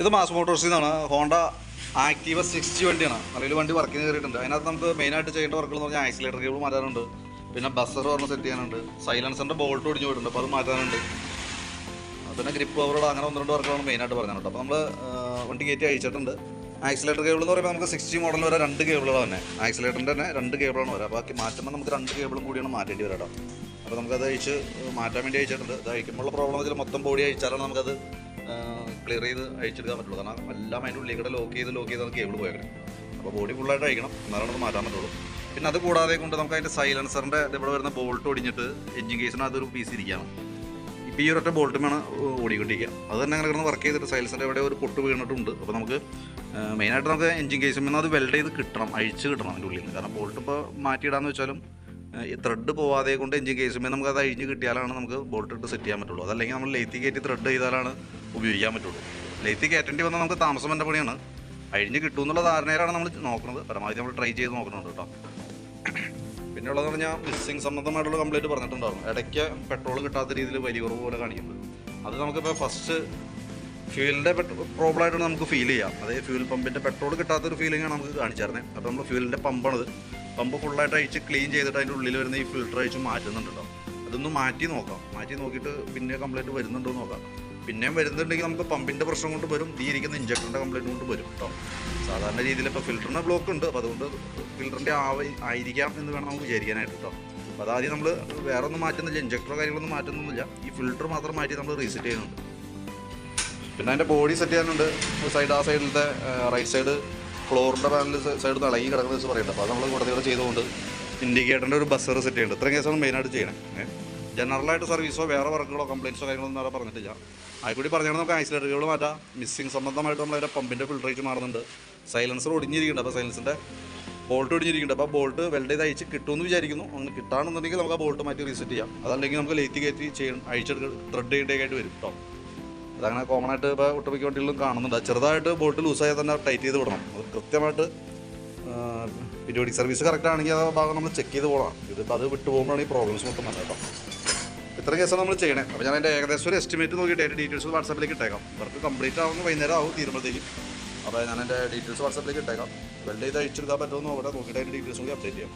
ഇത് മാസ് മോട്ടോഴ്സിൽ നിന്നാണ് Honda Activa sixty വണ്ടിയാണ്. നിലവിൽ വണ്ടി വർക്കിന് കയറിയിട്ടുണ്ട് അതിനകത്ത് നമുക്ക് മെയിനായിട്ട് ചെയ്യേണ്ട വർക്കുകൾ എന്ന് പറഞ്ഞാൽ ആക്സിലേറ്റർ കേബിൾ മാറ്റാനുണ്ട്. പിന്നെ ബസ്സർ പറഞ്ഞ് സെറ്റ് ചെയ്യാനുണ്ട്. സൈലൻസറിന്റെ ബോൾട്ട് ഒടിഞ്ഞു പോയിട്ടുണ്ട്. അപ്പോൾ അത് മാറ്റാനുണ്ട്. പിന്നെ ഗ്രിപ്പ് അവരോട് അങ്ങനെ ഒന്ന് രണ്ട് വർക്കുകളാണ് മെയിനായിട്ട് പറഞ്ഞത് അപ്പോൾ നമ്മൾ വണ്ടി കയറ്റി അയച്ചിട്ടുണ്ട്. ആക്സിലേറ്റർ കേബിൾ എന്ന് പറയുമ്പോൾ നമുക്ക് സിക്സ്റ്റി മോഡൽ വരെ രണ്ട് കേബിളുകൾ തന്നെ ആക്സിലേറ്ററിന്റെ തന്നെ രണ്ട് കേബിളാണ് വരാം ബാക്കി മാറ്റുമ്പോൾ നമുക്ക് രണ്ട് കേബിളും കൂടിയാണ് മാറ്റേണ്ടി വരാം അപ്പോൾ നമുക്കത് അയച്ച് മാറ്റാൻ വേണ്ടി അയച്ചിട്ടുണ്ട്. ഇത് അയക്കുമ്പോഴുള്ള പ്രോബ്ലം വെച്ചാൽ മൊത്തം ബോഡി അയച്ചാലാണ് നമുക്കത് ക്ലിയർ ചെയ്ത് അയച്ചെടുക്കാൻ പറ്റുള്ളൂ. കാരണം എല്ലാം അതിന്റെ ഉള്ളിൽ കൂടെ ലോക്ക് ചെയ്ത് ലോക്ക് ചെയ്ത് നമുക്ക് കേബിൾ പോയേക്കണം അപ്പോൾ ബോഡി ഫുള്ളായിട്ട് അയക്കണം എന്നാലാണ് അത് മാറ്റാൻ പറ്റുള്ളൂ. പിന്നെ അത് കൂടാതെ കൊണ്ട് നമുക്ക് അതിന്റെ സൈലൻസറിന്റെ ഇവിടെ വരുന്ന ബോൾട്ട് ഒടിഞ്ഞിട്ട് എഞ്ചിൻ കേസിന് അതൊരു പീസ് ഇരിക്കുകയാണ്. ഇപ്പോൾ ഈ ഒരൊറ്റ ബോൾട്ടും വേണം ഓടിക്കൊണ്ടിരിക്കുക. അത് തന്നെ അങ്ങനെ കിടന്ന് വർക്ക് ചെയ്തിട്ട് സൈലൻസറിന്റെ ഇവിടെ ഒരു പൊട്ട് വീണിട്ടുണ്ട്. അപ്പോൾ നമുക്ക് മെയിനായിട്ട് നമുക്ക് എഞ്ചിൻ കേസും നിന്ന് അത് വെൽഡ് ചെയ്ത് കിട്ടണം അഴിച്ച് കിട്ടണം അതിന്റെ ഉള്ളിൽ നിന്ന്. കാരണം ബോൾട്ട് ഇപ്പോൾ മാറ്റിയിടാന്ന് വെച്ചാലും ഈ ത്രെഡ് പോവാതെ കൊണ്ട് എഞ്ചിൻ കേസുമ്പോൾ നമുക്ക് അത് അഴിഞ്ഞ് കിട്ടിയാലാണ് നമുക്ക് ബോൾട്ട് ഇട്ട് സെറ്റ് ചെയ്യാൻ പറ്റുള്ളൂ. അതല്ലെങ്കിൽ നമ്മൾ ലേത്തി കയറ്റി ത്രെഡ് ചെയ്താലാണ് ഉപയോഗിക്കാൻ പറ്റുള്ളൂ. ലൈറ്റ് കയറ്റേണ്ടി വന്നാൽ നമുക്ക് താമസം എന്റെ പണിയാണ്. അഴിഞ്ഞ് കിട്ടും എന്നുള്ള ധാരണയിലാണ് നമ്മൾ നോക്കുന്നത്. പരമാവധി നമ്മൾ ട്രൈ ചെയ്ത് നോക്കുന്നുണ്ട് കേട്ടോ. പിന്നെ ഉള്ളതെന്ന് പറഞ്ഞാൽ മിസ്സിങ് സംബന്ധമായിട്ടുള്ള കംപ്ലൈന്റ് പറഞ്ഞിട്ടുണ്ടായിരുന്നു. ഇടയ്ക്ക് പെട്രോൾ കിട്ടാത്ത രീതിയിൽ വലിയ കുറവ് പോലെ കാണിക്കുന്നത് അത് നമുക്കിപ്പോൾ ഫസ്റ്റ് ഫ്യൂലിന്റെ പ്രോബ്ലം ആയിട്ടാണ് നമുക്ക് ഫീൽ ചെയ്യാം. അതായത് ഫ്യൂൽ പമ്പിന്റെ പെട്രോൾ കിട്ടാത്തൊരു ഫീലിംഗ് ആണ് നമുക്ക് കാണിച്ചായിരുന്നത് അപ്പോൾ നമ്മൾ ഫ്യൂലിന്റെ പമ്പാണത് പമ്പ് ഫുള്ളായിട്ട് അഴിച്ച് ക്ലീൻ ചെയ്തിട്ട് അതിന്റെ ഉള്ളിൽ വരുന്ന ഈ ഫിൽറ്റർ അഴിച്ച് മാറ്റുന്നുണ്ട് കേട്ടോ. അതൊന്ന് മാറ്റി നോക്കാം. മാറ്റി നോക്കിയിട്ട് പിന്നെ കംപ്ലൈന്റ് വരുന്നുണ്ടോ നോക്കാം. പിന്നെയും വരുന്നുണ്ടെങ്കിൽ നമുക്ക് പമ്പിന്റെ പ്രശ്നം കൊണ്ട് വരും. ഈ ഇരിക്കുന്ന ഇഞ്ചക്ടറിന്റെ കംപ്ലൈന്റ് കൊണ്ട് വരും കേട്ടോ സാധാരണ രീതിയിൽ ഇപ്പോൾ ഫിൽറ്ററിന് ബ്ലോക്ക് ഉണ്ട്. അപ്പോൾ അതുകൊണ്ട് ഫിൽറ്ററിന്റെ ആവ ആയിരിക്കാം എന്ന് വേണം നമുക്ക് വിചാരിക്കാനായിട്ട് കേട്ടോ അപ്പോൾ അതാദ്യം നമ്മൾ വേറെ ഒന്നും മാറ്റുന്നില്ല. ഇഞ്ചക്ടറോ കാര്യങ്ങളൊന്നും മാറ്റുന്നില്ല. ഈ ഫിൽറ്റർ മാത്രം മാറ്റി നമ്മൾ റീസെറ്റ് ചെയ്യുന്നുണ്ട്. പിന്നെ അതിന്റെ ബോഡി സെറ്റ് ചെയ്യാനുണ്ട്. സൈഡ് ആ സൈഡിലത്തെ റൈറ്റ് സൈഡ് ഫ്ലോറിന്റെ പാനൽ സൈഡ് ഇളകി കിടക്കുന്ന ദിവസം പറയുന്നുണ്ട് അപ്പോൾ അത് നമ്മൾ കൂടുതൽ ചെയ്തുകൊണ്ട് ഇൻഡിക്കേറ്ററിന്റെ ഒരു ബസ്സർ സെറ്റ് ചെയ്യുന്നുണ്ട് ഇത്രയും കേസാണ് മെയിനായിട്ട് ചെയ്യണേ. ജനറലായിട്ട് സർവീസോ വേറെ വർക്കുകളോ കംപ്ലയിൻസോ കാര്യങ്ങളൊന്നും വേറെ പറഞ്ഞിട്ടില്ല. ആയിക്കൂടി പറഞ്ഞാൽ നമുക്ക് ഐസൊലേറ്ററുകൾ മാറ്റാം. മിസ്സിങ് സംബന്ധമായിട്ട് നമ്മൾ അതിന്റെ പമ്പിന്റെ ഫിൽട്രേറ്റ് മാറുന്നുണ്ട്. സൈലൻസർ ഒടിഞ്ഞിരിക്കുന്നുണ്ട്. അപ്പോൾ സൈലൻസിന്റെ ബോൾട്ട് ഒടിഞ്ഞിരിക്കുന്നുണ്ട്. അപ്പോൾ ബോൾട്ട് വെൽഡ് ചെയ്ത് അയച്ച് കിട്ടുമെന്ന് വിചാരിക്കുന്നു. അങ്ങനെ കിട്ടാണെന്നുണ്ടെങ്കിൽ നമുക്ക് ആ ബോൾട്ട് മാറ്റി റീസെറ്റ് ചെയ്യാം. അതല്ലെങ്കിൽ നമുക്ക് ലേറ്റ് കയറ്റി ചെയ്യണം അഴിച്ചെടുക്ക ത്രെഡ് ചെയ്യേണ്ടതായിട്ട് വരും കേട്ടോ അതങ്ങനെ കോമൺ ആയിട്ട് ഇപ്പോൾ ഒട്ടുമിക്ക വണ്ടികളിലും കാണുന്നുണ്ട്. ചെറുതായിട്ട് ബോൾട്ട് ലൂസായാൽ തന്നെ ടൈറ്റ് ചെയ്ത് വിടണം. അത് കൃത്യമായിട്ട് പീരിയോഡിക് സർവീസ് കറക്റ്റ് ആണെങ്കിൽ ആ ഭാഗം നമ്മൾ ചെക്ക് ചെയ്ത് പോകണം. ഇതിപ്പോൾ അത് വിട്ടു പോകുമ്പോഴാണ് ഈ പ്രോബ്ലംസ് മൊത്തം വന്നത് കേട്ടോ ഇത്ര കേസാണ് നമ്മൾ ചെയ്യണേ. അപ്പോൾ ഞാൻ എന്റെ ഏകദേശം ഒരു എസ്റ്റിമേറ്റ് നോക്കിയിട്ട് എന്റെ ഡീറ്റെയിൽസ് വാട്സാപ്പിലേക്ക് ഇട്ടേക്കാം. വർക്ക് കംപ്ലീറ്റ് ആവുന്ന വൈകുന്നേരം ആവും തീരുമ്പോഴത്തേക്കും. അപ്പോൾ ഞാൻ എന്റെ ഡീറ്റെയിൽസ് വാട്സാപ്പിലേക്ക് ഇട്ടേക്കാം. വെൽഡ് ചെയ്ത് അയച്ചെടുക്കാൻ പറ്റുമെന്ന് നോക്കട്ടെ നോക്കിയിട്ട് അതിന്റെ ഡീറ്റെയിൽസ് കൂടി അപ്ഡേറ്റ് ചെയ്യാം.